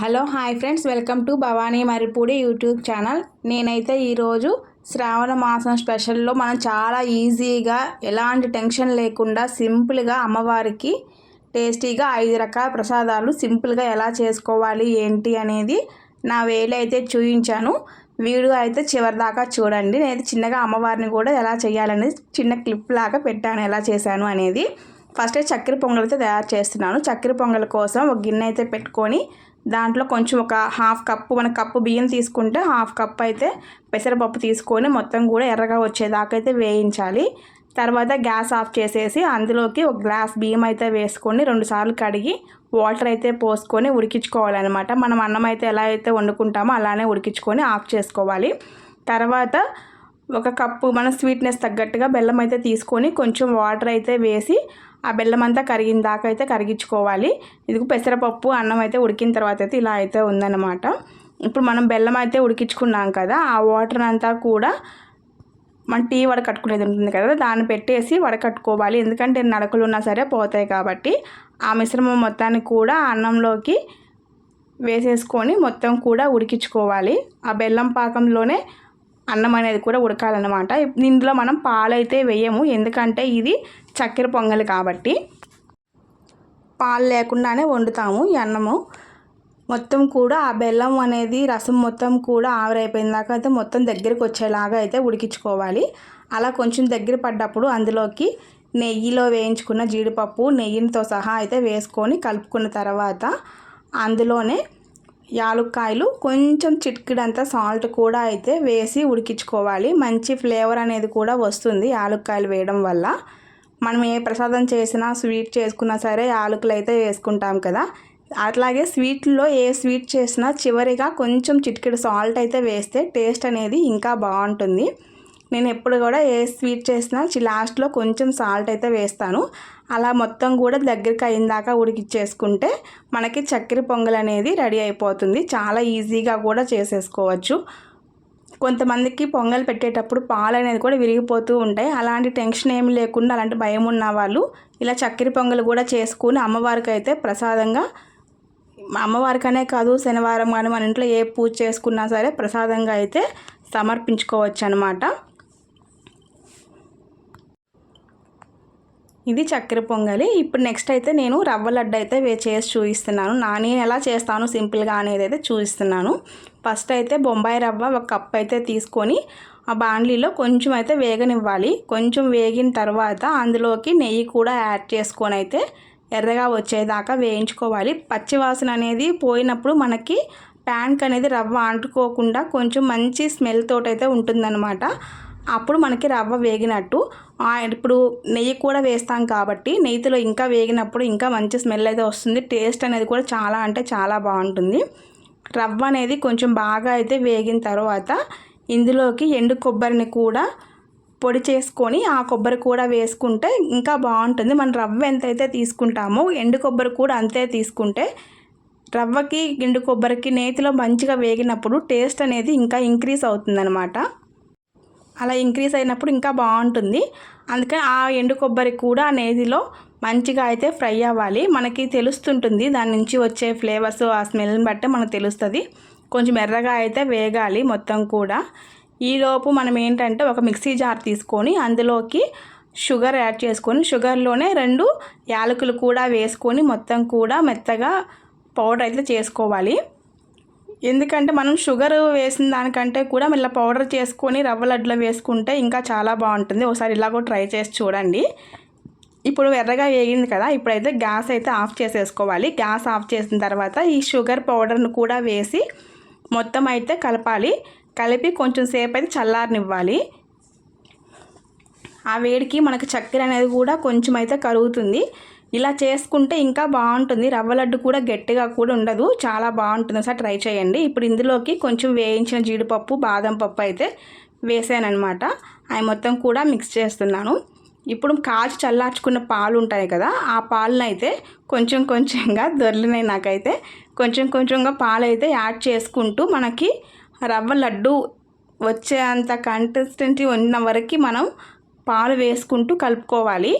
Hello hi friends. Welcome to Bhavani Maripudi YouTube channel. నేనైతే ఈరోజు శ్రావణ మాసం స్పెషల్లో మనం చాలా ఈజీగా ఎలాంటి టెన్షన్ లేకుండా సింపుల్గా అమ్మవారికి టేస్టీగా ఐదు రకాల ప్రసాదాలు సింపుల్గా ఎలా చేసుకోవాలి ఏంటి అనేది నా వేలు అయితే చూపించాను వీడియో అయితే చివరి దాకా చూడండి. నేను చిన్నగా అమ్మవారిని కూడా ఎలా చేయాలనేది చిన్న క్లిప్ లాగా పెట్టాను ఎలా చేశాను అనేది. ఫస్ట్ చక్కెర పొంగల్ అయితే తయారు చేస్తున్నాను. చక్కెర పొంగల్ కోసం ఒక గిన్నె అయితే పెట్టుకొని దాంట్లో కొంచెం ఒక హాఫ్ కప్పు మన కప్పు బియ్యం తీసుకుంటే హాఫ్ కప్ అయితే పెసరపప్పు తీసుకొని మొత్తం కూడా ఎర్రగా వచ్చేదాకా అయితే వేయించాలి. తర్వాత గ్యాస్ ఆఫ్ చేసేసి అందులోకి ఒక గ్లాస్ బియ్యం అయితే వేసుకొని రెండుసార్లు కడిగి వాటర్ అయితే పోసుకొని ఉడికించుకోవాలన్నమాట. మనం అన్నం అయితే ఎలా అయితే వండుకుంటామో అలానే ఉడికించుకొని ఆఫ్ చేసుకోవాలి. తర్వాత ఒక కప్పు మన స్వీట్నెస్ తగ్గట్టుగా బెల్లం అయితే తీసుకొని కొంచెం వాటర్ అయితే వేసి ఆ బెల్లం అంతా కరిగిన దాకా అయితే కరిగించుకోవాలి. ఇది పెసరపప్పు అన్నం అయితే ఉడికిన తర్వాత అయితే ఇలా అయితే ఉందన్నమాట. ఇప్పుడు మనం బెల్లం అయితే ఉడికించుకున్నాం కదా ఆ వాటర్ అంతా కూడా మన టీ వడకట్టుకునేది ఉంటుంది కదా దాన్ని పెట్టేసి వడకట్టుకోవాలి ఎందుకంటే నడకలు ఉన్నా సరే పోతాయి కాబట్టి ఆ మిశ్రమం మొత్తాన్ని కూడా అన్నంలోకి వేసేసుకొని మొత్తం కూడా ఉడికించుకోవాలి. ఆ బెల్లం పాకంలోనే అన్నం అనేది కూడా ఉడకాలన్నమాట. ఇందులో మనం పాలైతే వేయము. ఎందుకంటే ఇది చక్కెర పొంగలి కాబట్టి పాలు లేకుండానే వండుతాము ఈ అన్నము. మొత్తం కూడా ఆ బెల్లం అనేది రసం మొత్తం కూడా ఆవిరైపోయిన దాకా అయితే మొత్తం దగ్గరికి వచ్చేలాగా అయితే ఉడికించుకోవాలి. అలా కొంచెం దగ్గర పడ్డప్పుడు అందులోకి నెయ్యిలో వేయించుకున్న జీడిపప్పు నెయ్యితో సహా అయితే వేసుకొని కలుపుకున్న తర్వాత అందులోనే యాలుక్కాయలు కొంచెం చిటికిడంత సాల్ట్ కూడా అయితే వేసి ఉడికించుకోవాలి. మంచి ఫ్లేవర్ అనేది కూడా వస్తుంది యాలుక్కాయలు వేయడం వల్ల. మనం ఏ ప్రసాదం చేసినా స్వీట్ చేసుకున్నా సరే యాలకులు అయితే వేసుకుంటాం కదా. అట్లాగే స్వీట్లో ఏ స్వీట్ చేసినా చివరిగా కొంచెం చిటికెడు సాల్ట్ అయితే వేస్తే టేస్ట్ అనేది ఇంకా బాగుంటుంది. నేను ఎప్పుడు కూడా ఏ స్వీట్ చేసినా లాస్ట్లో కొంచెం సాల్ట్ అయితే వేస్తాను. అలా మొత్తం కూడా దగ్గరికి అయిందాక ఉడికిచ్చేసుకుంటే మనకి చక్కెర పొంగల్ అనేది రెడీ అయిపోతుంది. చాలా ఈజీగా కూడా చేసేసుకోవచ్చు. కొంతమందికి పొంగల్ పెట్టేటప్పుడు పాలు అనేది కూడా విరిగిపోతూ ఉంటాయి. అలాంటి టెన్షన్ ఏమి లేకుండా అలాంటి భయం ఉన్న వాళ్ళు ఇలా చక్కెర పొంగల్ కూడా చేసుకుని అమ్మవారికి అయితే ప్రసాదంగా అమ్మవారికనే కాదు శనివారం కానీ మన ఇంట్లో ఏ పూజ చేసుకున్నా సరే ప్రసాదంగా అయితే సమర్పించుకోవచ్చు అనమాట ఇది చక్కెర పొంగలి. ఇప్పుడు నెక్స్ట్ అయితే నేను రవ్వ లడ్డు అయితే వే చేసి చూపిస్తున్నాను. నా నేను ఎలా చేస్తాను సింపుల్గా అనేది అయితే చూపిస్తున్నాను. ఫస్ట్ అయితే బొంబాయి రవ్వ ఒక కప్ అయితే తీసుకొని ఆ బాండ్లీలో కొంచెం అయితే వేగనివ్వాలి. కొంచెం వేగిన తర్వాత అందులోకి నెయ్యి కూడా యాడ్ చేసుకొని అయితే ఎర్రగా వచ్చేదాకా వేయించుకోవాలి. పచ్చివాసన అనేది పోయినప్పుడు మనకి ప్యాన్కి అనేది రవ్వ అంటుకోకుండా కొంచెం మంచి స్మెల్ తోటైతే ఉంటుందన్నమాట. అప్పుడు మనకి రవ్వ వేగినట్టు. ఇప్పుడు నెయ్యి కూడా వేస్తాం కాబట్టి నెయ్యిలో ఇంకా వేగినప్పుడు ఇంకా మంచి స్మెల్ అయితే వస్తుంది. టేస్ట్ అనేది కూడా చాలా అంటే చాలా బాగుంటుంది. రవ్వ అనేది కొంచెం బాగా అయితే వేగిన తర్వాత ఇందులోకి ఎండు కొబ్బరిని కూడా పొడి చేసుకొని ఆ కొబ్బరి కూడా వేసుకుంటే ఇంకా బాగుంటుంది. మనం రవ్వ ఎంతైతే తీసుకుంటామో ఎండు కొబ్బరి కూడా అంతే తీసుకుంటే రవ్వకి ఎండు కొబ్బరికి నేతిలో మంచిగా వేగినప్పుడు టేస్ట్ అనేది ఇంకా ఇంక్రీజ్ అవుతుందన్నమాట. అలా ఇంక్రీజ్ అయినప్పుడు ఇంకా బాగుంటుంది. అందుకని ఆ ఎండు కొబ్బరి కూడా నేతిలో మంచిగా అయితే ఫ్రై అవ్వాలి. మనకి తెలుస్తుంటుంది. దాని నుంచి వచ్చే ఫ్లేవర్స్ ఆ స్మెల్ని బట్టి మనకు తెలుస్తుంది. కొంచెం ఎర్రగా అయితే వేగాలి మొత్తం కూడా. ఈలోపు మనం ఏంటంటే ఒక మిక్సీ జార్ తీసుకొని అందులోకి షుగర్ యాడ్ చేసుకొని షుగర్లోనే రెండు యాలకులు కూడా వేసుకొని మొత్తం కూడా మెత్తగా పౌడర్ అయితే చేసుకోవాలి. ఎందుకంటే మనం షుగర్ వేసిన దానికంటే కూడా మళ్ళీ పౌడర్ చేసుకొని రవ్వ లడ్డులో వేసుకుంటే ఇంకా చాలా బాగుంటుంది. ఒకసారి ఇలా కూడా ట్రై చేసి చూడండి. ఇప్పుడు ఎర్రగా వేగింది కదా ఇప్పుడైతే గ్యాస్ అయితే ఆఫ్ చేసేసుకోవాలి. గ్యాస్ ఆఫ్ చేసిన తర్వాత ఈ షుగర్ పౌడర్ను కూడా వేసి మొత్తం అయితే కలపాలి. కలిపి కొంచెం సేపు అయితే చల్లారనివ్వాలి. ఆ వేడికి మనకు చక్కెర అనేది కూడా కొంచెం అయితే కరుగుతుంది. ఇలా చేసుకుంటే ఇంకా బాగుంటుంది. రవ్వ లడ్డు కూడా గట్టిగా కూడా ఉండదు. చాలా బాగుంటుంది. సార్ ట్రై చేయండి. ఇప్పుడు ఇందులోకి కొంచెం వేయించిన జీడిపప్పు బాదం పప్పు అయితే వేసానమాట అవి మొత్తం కూడా మిక్స్ చేస్తున్నాను. ఇప్పుడు కాచి చల్లార్చుకున్న పాలు ఉంటాయి కదా ఆ పాలను అయితే కొంచెం కొంచెంగా దొరలినాయి నాకైతే. కొంచెం కొంచెంగా పాలు అయితే యాడ్ చేసుకుంటూ మనకి రవ్వ లడ్డు వచ్చేంత అంత ఉన్న వరకు మనం పాలు వేసుకుంటూ కలుపుకోవాలి.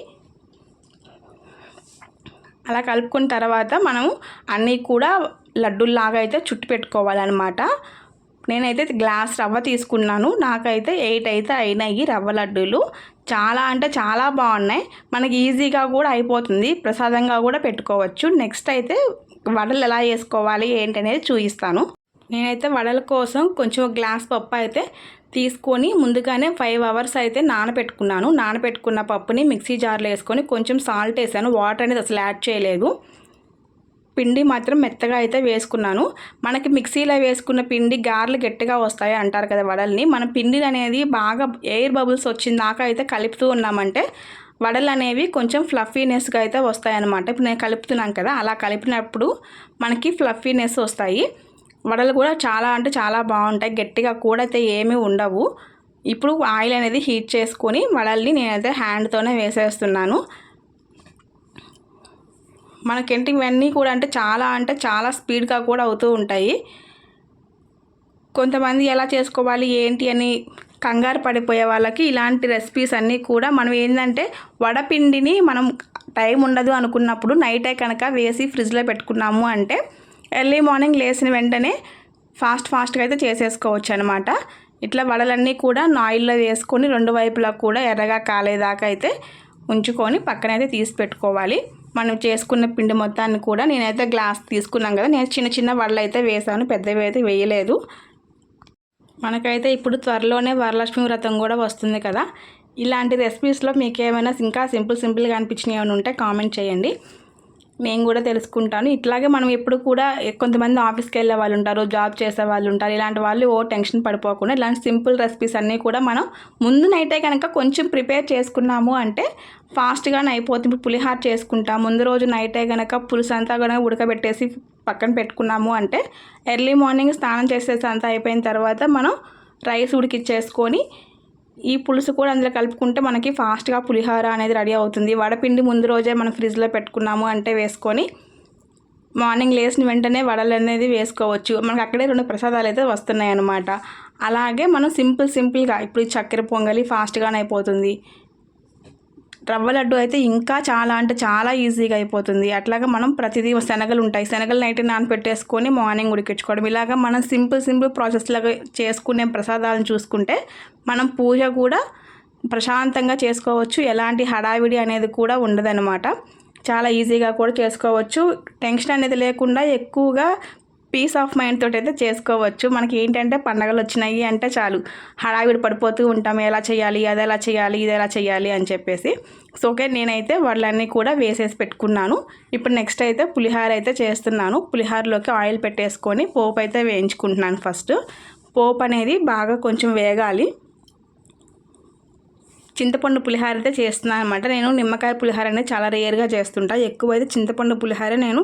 అలా కలుపుకున్న తర్వాత మనం అన్నీ కూడా లడ్డూల్లాగా అయితే చుట్టు పెట్టుకోవాలన్నమాట. నేనైతే గ్లాస్ రవ్వ తీసుకున్నాను. నాకైతే ఎయిట్ అయితే అయినాయి రవ్వ లడ్డూలు. చాలా అంటే చాలా బాగున్నాయి. మనకి ఈజీగా కూడా అయిపోతుంది. ప్రసాదంగా కూడా పెట్టుకోవచ్చు. నెక్స్ట్ అయితే వడలు ఎలా వేసుకోవాలి ఏంటి అనేది చూపిస్తాను. నేనైతే వడల కోసం కొంచెం గ్లాస్ పప్పు అయితే తీసుకొని ముందుగానే ఫైవ్ అవర్స్ అయితే నానబెట్టుకున్నాను. నానబెట్టుకున్న పప్పుని మిక్సీ జార్లో వేసుకొని కొంచెం సాల్ట్ వేసాను. వాటర్ అనేది అసలు యాడ్ చేయలేదు. పిండి మాత్రం మెత్తగా అయితే వేసుకున్నాను. మనకి మిక్సీలో వేసుకున్న పిండి గారెలు గట్టిగా వస్తాయి అంటారు కదా వడల్ని. మన పిండి అనేది బాగా ఎయిర్ బబుల్స్ వచ్చిన దాకా అయితే కలుపుతూ ఉన్నామంటే వడలు అనేవి కొంచెం ఫ్లఫీనెస్గా అయితే వస్తాయి అన్నమాట ఇప్పుడు నేను కలుపుతున్నాను కదా అలా కలిపినప్పుడు మనకి ఫ్లఫీనెస్ వస్తాయి. వడలు కూడా చాలా అంటే చాలా బాగుంటాయి. గట్టిగా కూడా అయితే ఏమీ ఉండవు. ఇప్పుడు ఆయిల్ అనేది హీట్ చేసుకొని వడల్ని నేనైతే హ్యాండ్తోనే వేసేస్తున్నాను. మనకేంటి ఇవన్నీ కూడా అంటే చాలా అంటే చాలా స్పీడ్గా కూడా అవుతూ ఉంటాయి. కొంతమంది ఎలా చేసుకోవాలి ఏంటి అని కంగారు పడిపోయే వాళ్ళకి ఇలాంటి రెసిపీస్ అన్నీ కూడా మనం ఏంటంటే వడపిండిని మనం టైం ఉండదు అనుకున్నప్పుడు నైటే కనుక వేసి ఫ్రిడ్జ్లో పెట్టుకున్నాము అంటే ఎర్లీ మార్నింగ్ లేచిన వెంటనే ఫాస్ట్ ఫాస్ట్గా అయితే చేసేసుకోవచ్చు అనమాట ఇట్లా వడలన్నీ కూడా ఆయిల్లో వేసుకొని రెండు వైపులా కూడా ఎర్రగా కాలేదాకా అయితే ఉంచుకొని పక్కనైతే తీసి పెట్టుకోవాలి. మనం చేసుకున్న పిండి మొత్తాన్ని కూడా నేనైతే గ్లాస్ తీసుకున్నాం కదా. నేను చిన్న చిన్న వడలు అయితే వేసాను పెద్దవి అయితే వేయలేదు. మనకైతే ఇప్పుడు త్వరలోనే వరలక్ష్మి వ్రతం కూడా వస్తుంది కదా. ఇలాంటి రెసిపీస్లో మీకు ఏమైనా ఇంకా సింపుల్ సింపుల్గా అనిపించినవి ఏమైనా ఉంటే కామెంట్ చేయండి. నేను కూడా తెలుసుకుంటాను. ఇట్లాగే మనం ఎప్పుడు కూడా కొంతమంది ఆఫీస్కి వెళ్ళే వాళ్ళు ఉంటారు జాబ్ చేసే వాళ్ళు ఉంటారు. ఇలాంటి వాళ్ళు ఓ టెన్షన్ పడిపోకుండా ఇలాంటి సింపుల్ రెసిపీస్ అన్నీ కూడా మనం ముందు నైటే కనుక కొంచెం ప్రిపేర్ చేసుకున్నాము అంటే ఫాస్ట్గానే అయిపోతుంది. ఇప్పుడు పులిహార చేసుకుంటాం. ముందు రోజు నైటే కనుక పులుసు అంతా కనుక ఉడకబెట్టేసి పక్కన పెట్టుకున్నాము అంటే ఎర్లీ మార్నింగ్ స్నానం చేసేసి అంతా అయిపోయిన తర్వాత మనం రైస్ ఉడికిచ్చేసుకొని ఈ పులుసు కూడా అందులో కలుపుకుంటే మనకి ఫాస్ట్గా పులిహోర అనేది రెడీ అవుతుంది. వడపిండి ముందు రోజే మనం ఫ్రిడ్జ్లో పెట్టుకున్నాము అంటే వేసుకొని మార్నింగ్ లేచిన వెంటనే వడలు అనేది వేసుకోవచ్చు. మనకు అక్కడే రెండు ప్రసాదాలు అయితే వస్తున్నాయి అన్నమాట అలాగే మనం సింపుల్ సింపుల్గా ఇప్పుడు చక్కెర పొంగలి ఫాస్ట్గానే అయిపోతుంది. రవ్వ లడ్డు అయితే ఇంకా చాలా అంటే చాలా ఈజీగా అయిపోతుంది. అట్లాగా మనం ప్రతిదీ శనగలు ఉంటాయి. శనగలు నైట్ నానపెట్టేసుకొని మార్నింగ్ ఉడికించుకోవడం. ఇలాగా మనం సింపుల్ సింపుల్ ప్రాసెస్లాగా చేసుకునే ప్రసాదాలను చూసుకుంటే మనం పూజ కూడా ప్రశాంతంగా చేసుకోవచ్చు. ఎలాంటి హడావిడి అనేది కూడా ఉండదన్నమాట. చాలా ఈజీగా కూడా చేసుకోవచ్చు. టెన్షన్ అనేది లేకుండా ఎక్కువగా పీస్ ఆఫ్ మైండ్ తోటి అయితే చేసుకోవచ్చు. మనకి ఏంటంటే పండగలు వచ్చినాయి అంటే చాలు. హడావిడి పడిపోతూ ఉంటాం. ఎలా చేయాలి? అది ఎలా చేయాలి? ఇది ఎలా చేయాలి? అని చెప్పేసి. సో ఓకే నేనైతే వాళ్ళన్నీ కూడా వేసేసి పెట్టుకున్నాను. ఇప్పుడు నెక్స్ట్ అయితే పులిహార అయితే చేస్తున్నాను. పులిహారలోకి ఆయిల్ పెట్టేసుకొని పోపు అయితే వేయించుకుంటున్నాను ఫస్ట్. పోపు అనేది బాగా కొంచెం వేగాలి. చింతపండు పులిహార అయితే చేస్తున్నాను అనమాట నేను నిమ్మకాయ పులిహార అనేది చాలా రేర్గా చేస్తుంటా. ఎక్కువ అయితే చింతపండు పులిహార నేను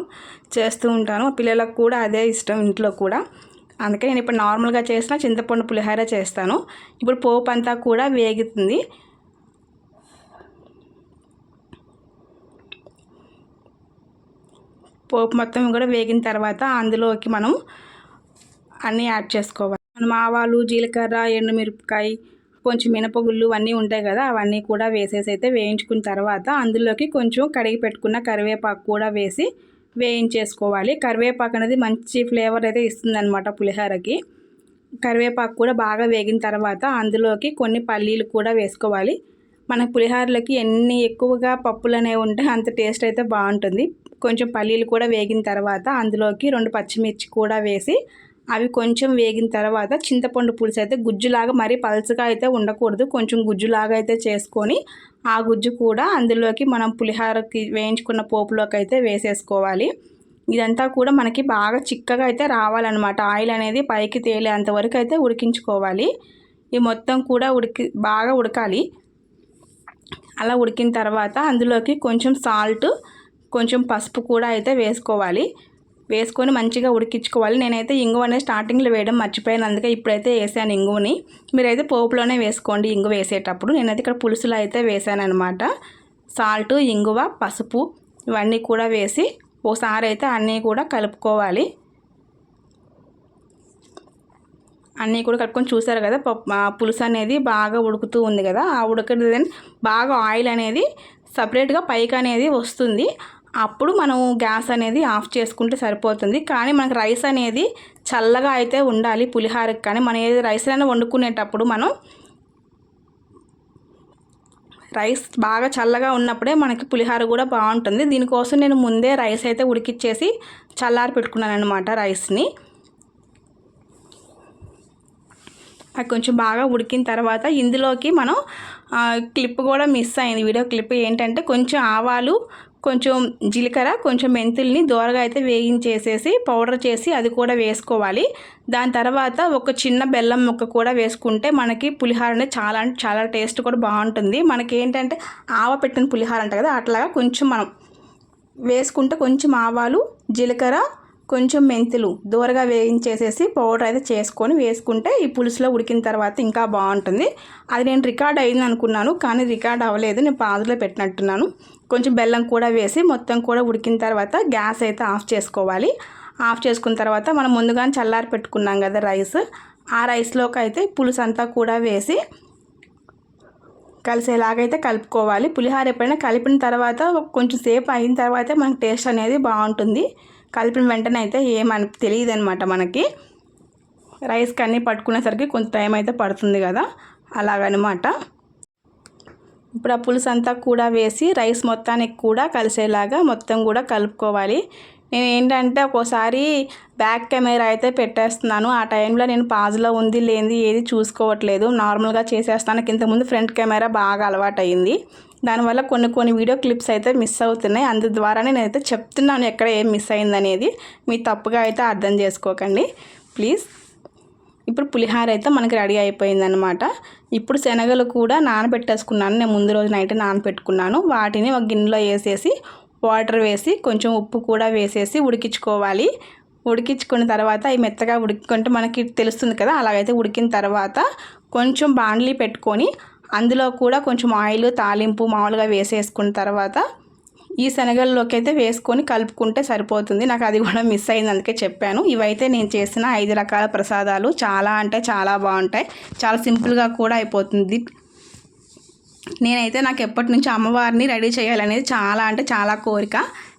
చేస్తూ ఉంటాను. పిల్లలకు కూడా అదే ఇష్టం ఇంట్లో కూడా. అందుకే నేను ఇప్పుడు నార్మల్గా చేసిన చింతపండు పులిహార చేస్తాను. ఇప్పుడు పోపు అంతా కూడా వేగుతుంది. పోపు మొత్తం కూడా వేగిన తర్వాత అందులోకి మనం అన్నీ యాడ్ చేసుకోవాలి. మనం ఆవాలు జీలకర్ర ఎండుమిరపకాయ కొంచెం మినపగుళ్ళు అన్నీ ఉంటాయి కదా అవన్నీ కూడా వేసేసి అయితే వేయించుకున్న తర్వాత అందులోకి కొంచెం కడిగి పెట్టుకున్న కరివేపాకు కూడా వేసి వేయించేసుకోవాలి. కరివేపాకు అనేది మంచి ఫ్లేవర్ అయితే ఇస్తుందన్నమాట పులిహోరకి. కరివేపాకు కూడా బాగా వేగిన తర్వాత అందులోకి కొన్ని పల్లీలు కూడా వేసుకోవాలి. మన పులిహోరలకి ఎన్ని ఎక్కువగా పప్పులు అనేవి ఉంటే అంత టేస్ట్ అయితే బాగుంటుంది. కొంచెం పల్లీలు కూడా వేగిన తర్వాత అందులోకి రెండు పచ్చిమిర్చి కూడా వేసి అవి కొంచెం వేగిన తర్వాత చింతపండు పులుసు అయితే గుజ్జులాగా మరీ పలుచగా అయితే ఉండకూడదు. కొంచెం గుజ్జులాగా అయితే చేసుకొని ఆ గుజ్జు కూడా అందులోకి మనం పులిహారకి వేయించుకున్న పోపులోకి అయితే వేసేసుకోవాలి. ఇదంతా కూడా మనకి బాగా చిక్కగా అయితే రావాలన్నమాట. ఆయిల్ అనేది పైకి తేలేంత వరకు అయితే ఉడికించుకోవాలి. ఈ మొత్తం కూడా ఉడికి బాగా ఉడకాలి. అలా ఉడికిన తర్వాత అందులోకి కొంచెం సాల్ట్ కొంచెం పసుపు కూడా అయితే వేసుకోవాలి. వేసుకొని మంచిగా ఉడికించుకోవాలి. నేనైతే ఇంగువ అనేది స్టార్టింగ్లో వేయడం మర్చిపోయాను. అందుకే ఇప్పుడైతే వేసాను ఇంగువని మీరైతే పోపులోనే వేసుకోండి ఇంగువ వేసేటప్పుడు. నేనైతే ఇక్కడ పులుసులో అయితే వేసాను అనమాట సాల్ట్ ఇంగువ పసుపు ఇవన్నీ కూడా వేసి ఒకసారి అయితే అన్నీ కూడా కలుపుకోవాలి. అన్నీ కూడా కలుపుకొని చూసారు కదా పులుసు అనేది బాగా ఉడుకుతూ ఉంది కదా. ఆ ఉడకని బాగా ఆయిల్ అనేది సపరేట్గా పైకి అనేది వస్తుంది. అప్పుడు మనం గ్యాస్ అనేది ఆఫ్ చేసుకుంటే సరిపోతుంది. కానీ మనకు రైస్ అనేది చల్లగా అయితే ఉండాలి పులిహారకి. కానీ మనం ఏది రైస్ అయినా వండుకునేటప్పుడు మనం రైస్ బాగా చల్లగా ఉన్నప్పుడే మనకి పులిహార కూడా బాగుంటుంది. దీనికోసం నేను ముందే రైస్ అయితే ఉడికిచ్చేసి చల్లారి పెట్టుకున్నాను అనమాట రైస్ని. అది కొంచెం బాగా ఉడికిన తర్వాత ఇందులోకి మనం క్లిప్ కూడా మిస్ అయింది. వీడియో క్లిప్ ఏంటంటే కొంచెం ఆవాలు కొంచెం జీలకర్ర కొంచెం మెంతుల్ని దోరగా అయితే వేయించేసేసి పౌడర్ చేసి అది కూడా వేసుకోవాలి. దాని తర్వాత ఒక చిన్న బెల్లం ముక్క కూడా వేసుకుంటే మనకి పులిహార అనేది చాలా అంటే చాలా టేస్ట్ కూడా బాగుంటుంది. మనకి ఏంటంటే ఆవ పెట్టిన పులిహార అంట కదా అట్లాగా కొంచెం మనం వేసుకుంటే కొంచెం ఆవాలు జీలకర్ర కొంచెం మెంతులు దూరగా వేయించేసేసి పౌడర్ అయితే చేసుకొని వేసుకుంటే ఈ పులుసులో ఉడికిన తర్వాత ఇంకా బాగుంటుంది. అది నేను రికార్డ్ అయింది అనుకున్నాను కానీ రికార్డ్ అవ్వలేదు. నేను పాదులో పెట్టినట్టున్నాను. కొంచెం బెల్లం కూడా వేసి మొత్తం కూడా ఉడికిన తర్వాత గ్యాస్ అయితే ఆఫ్ చేసుకోవాలి. ఆఫ్ చేసుకున్న తర్వాత మనం ముందుగానే చల్లారి పెట్టుకున్నాం కదా రైస్. ఆ రైస్లోకి అయితే పులుసు అంతా కూడా వేసి కలిసేలాగైతే కలుపుకోవాలి. పులిహార ఎప్పుడైనా కలిపిన తర్వాత కొంచెం సేపు అయిన తర్వాత మనకి టేస్ట్ అనేది బాగుంటుంది. కలిపిన వెంటనే అయితే ఏమని తెలియదు అనమాట మనకి. రైస్కి అన్నీ పట్టుకునేసరికి కొంత టైం అయితే పడుతుంది కదా అలాగనమాట. ఇప్పుడు ఆ పులుసు అంతా కూడా వేసి రైస్ మొత్తానికి కూడా కలిసేలాగా మొత్తం కూడా కలుపుకోవాలి. నేను ఏంటంటే ఒక్కోసారి బ్యాక్ కెమెరా అయితే పెట్టేస్తున్నాను. ఆ టైంలో నేను పాజ్లో ఉంది లేనిది ఏది చూసుకోవట్లేదు. నార్మల్గా చేసేస్తాను. ఇంతకుముందు ఫ్రంట్ కెమెరా బాగా అలవాటు అయింది దానివల్ల కొన్ని కొన్ని వీడియో క్లిప్స్ అయితే మిస్ అవుతున్నాయి. అందు ద్వారానే నేనైతే చెప్తున్నాను ఎక్కడ ఏం మిస్ అయిందనేది. మీ తప్పుగా అయితే అర్థం చేసుకోకండి. ప్లీజ్. ఇప్పుడు పులిహార అయితే మనకి రెడీ అయిపోయిందనమాట ఇప్పుడు శనగలు కూడా నానబెట్టేసుకున్నాను. నేను ముందు రోజు నైట్ నానబెట్టుకున్నాను. వాటిని ఒక గిన్నెలో వేసేసి వాటర్ వేసి కొంచెం ఉప్పు కూడా వేసేసి ఉడికించుకోవాలి. ఉడికించుకున్న తర్వాత అవి మెత్తగా ఉడుకుంటే మనకి తెలుస్తుంది కదా అలాగైతే ఉడికిన తర్వాత కొంచెం బాండ్లీ పెట్టుకొని అందులో కూడా కొంచెం ఆయిల్ తాలింపు మామూలుగా వేసేసుకున్న తర్వాత ఈ శనగల్లోకి అయితే వేసుకొని కలుపుకుంటే సరిపోతుంది. నాకు అది కూడా మిస్ అయింది అందుకే చెప్పాను. ఇవైతే నేను చేసిన ఐదు రకాల ప్రసాదాలు. చాలా అంటే చాలా బాగుంటాయి. చాలా సింపుల్గా కూడా అయిపోతుంది. నేనైతే నాకు ఎప్పటి నుంచి అమ్మవారిని రెడీ చేయాలనేది చాలా అంటే చాలా కోరిక.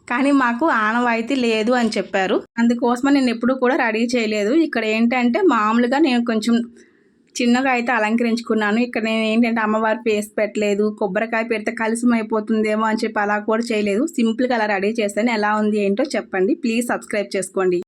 కానీ మాకు ఆనవాయితీ లేదు అని చెప్పారు. అందుకోసమే నేను ఎప్పుడు కూడా రెడీ చేయలేదు. ఇక్కడ ఏంటంటే మామూలుగా నేను కొంచెం చిన్నగా అయితే అలంకరించుకున్నాను. ఇక్కడ నేను ఏంటంటే అమ్మవారి పేస్ పెట్టలేదు కొబ్బరికాయ పెడితే కలిసి అయిపోతుందేమో అని చెప్పి అలా కూడా చేయలేదు. సింపుల్గా అలా రెడీ చేస్తాను ఎలా ఉంది ఏంటో చెప్పండి. ప్లీజ్ సబ్స్క్రైబ్ చేసుకోండి.